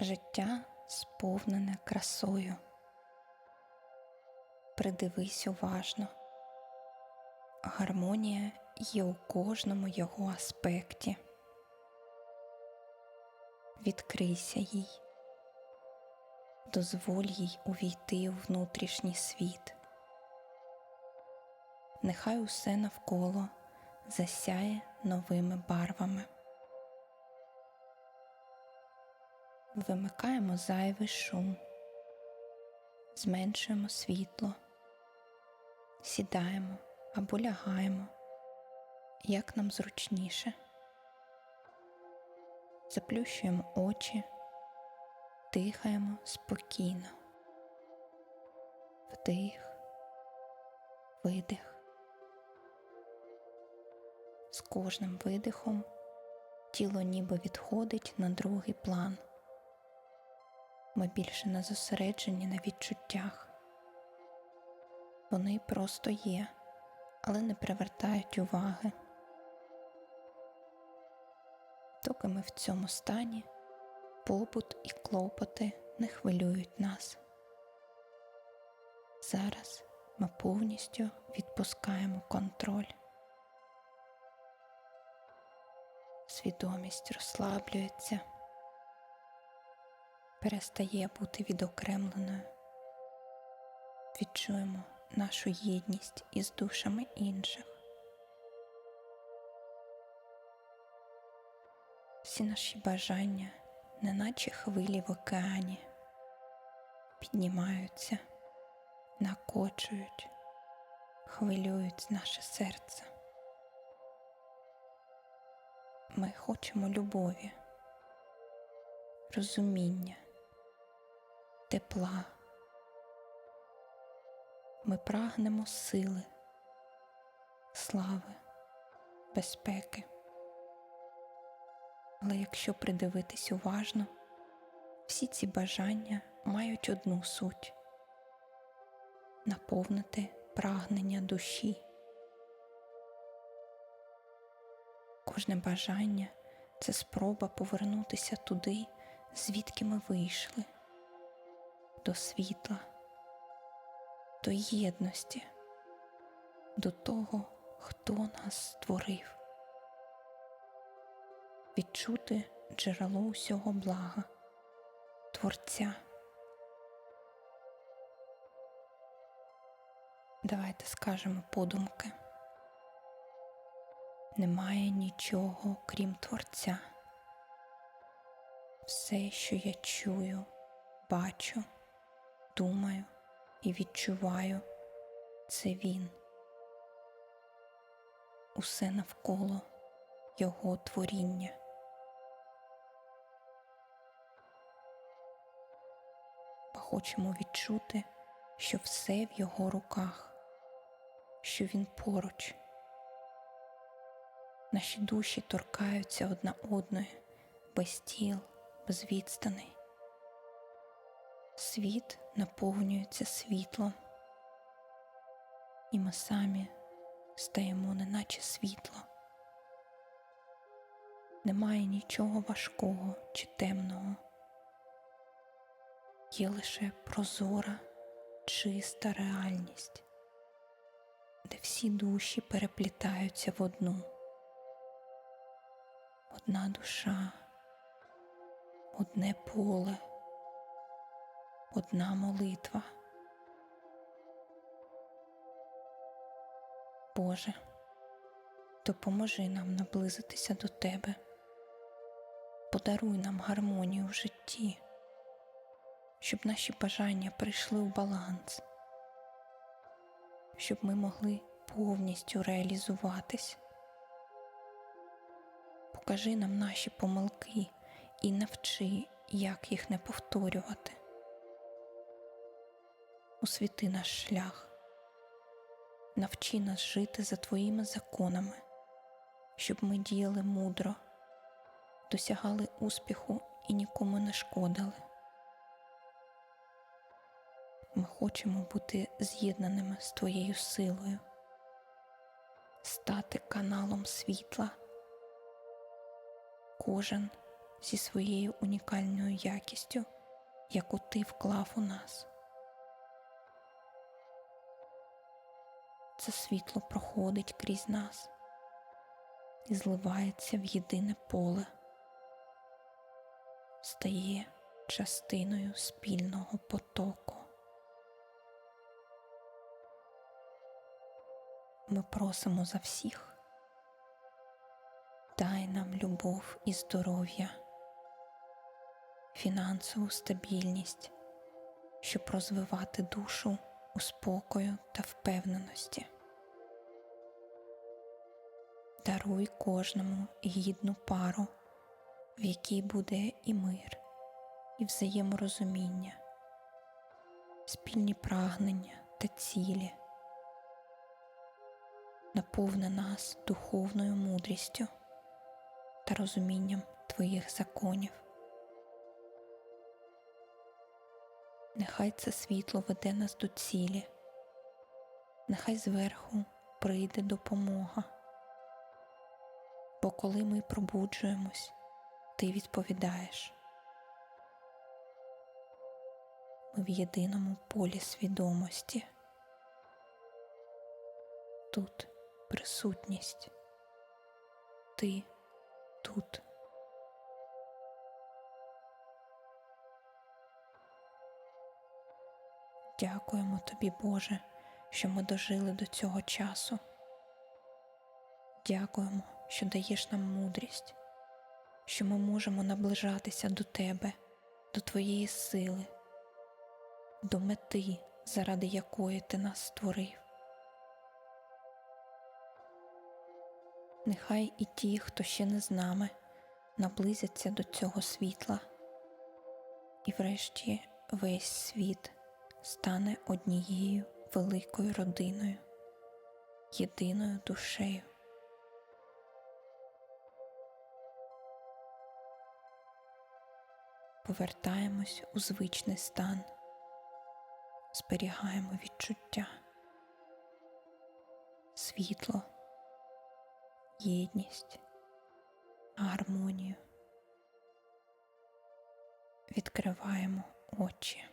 Життя сповнене красою. Придивись уважно. Гармонія є у кожному його аспекті. Відкрийся їй, дозволь їй увійти у внутрішній світ. Нехай усе навколо засяє новими барвами. Вимикаємо зайвий шум, зменшуємо світло, сідаємо або лягаємо, як нам зручніше. Заплющуємо очі, дихаємо спокійно. Вдих, видих. З кожним видихом тіло ніби відходить на другий план. Ми більше не зосереджені на відчуттях. Вони просто є, але не привертають уваги. Доки ми в цьому стані, побут і клопоти не хвилюють нас. Зараз ми повністю відпускаємо контроль. Свідомість розслаблюється, перестає бути відокремленою. Відчуємо нашу єдність із душами інших. Всі наші бажання, неначе хвилі в океані, піднімаються, накочують, хвилюють наше серце. Ми хочемо любові, розуміння, тепла. Ми прагнемо сили, слави, безпеки. Але якщо придивитись уважно, всі ці бажання мають одну суть наповнити прагнення душі. Кожне бажання це спроба повернутися туди, звідки ми вийшли, до світла, до єдності, до того, хто нас створив, відчути джерело усього блага, Творця. Давайте скажемо подумки немає нічого, крім Творця. Все, що я чую, бачу, думаю і відчуваю, це Він. Усе навколо Його творіння. Хочемо відчути, що все в його руках, що він поруч. Наші душі торкаються одна одної, без тіл, без відстаней. Світ наповнюється світлом, і ми самі стаємо неначе світло. Немає нічого важкого чи темного, є лише прозора, чиста реальність, де всі душі переплітаються в одну. Одна душа, одне поле, одна молитва. Боже, допоможи нам наблизитися до Тебе, подаруй нам гармонію в житті, щоб наші бажання прийшли в баланс, щоб ми могли повністю реалізуватись покажи нам наші помилки і навчи, як їх не повторювати. Освіти наш шлях, навчи нас жити за Твоїми законами, щоб ми діяли мудро, досягали успіху і нікому не шкодили. Ми хочемо бути з'єднаними з Твоєю силою, стати каналом світла кожен зі своєю унікальною якістю, яку ти вклав у нас. Це світло проходить крізь нас і зливається в єдине поле, стає частиною спільного потоку. Ми просимо за всіх. Дай нам любов і здоров'я, фінансову стабільність, щоб розвивати душу у спокою та впевненості. Даруй кожному гідну пару, в якій буде і мир, і взаєморозуміння, спільні прагнення та цілі. Наповни нас духовною мудрістю та розумінням Твоїх законів. Нехай це світло веде нас до цілі, нехай зверху прийде допомога. Бо коли ми пробуджуємось, ти відповідаєш. Ми в єдиному полі свідомості. Тут присутність. Ти тут. Дякуємо тобі, Боже, що ми дожили до цього часу. Дякуємо, що даєш нам мудрість, що ми можемо наближатися до Тебе, до Твоєї сили, до мети, заради якої Ти нас створив. Нехай і ті, хто ще не з нами, наблизяться до цього світла, і врешті весь світ стане однією великою родиною, єдиною душею. Повертаємось у звичний стан, зберігаємо відчуття, світло, єдність, гармонію. Відкриваємо очі.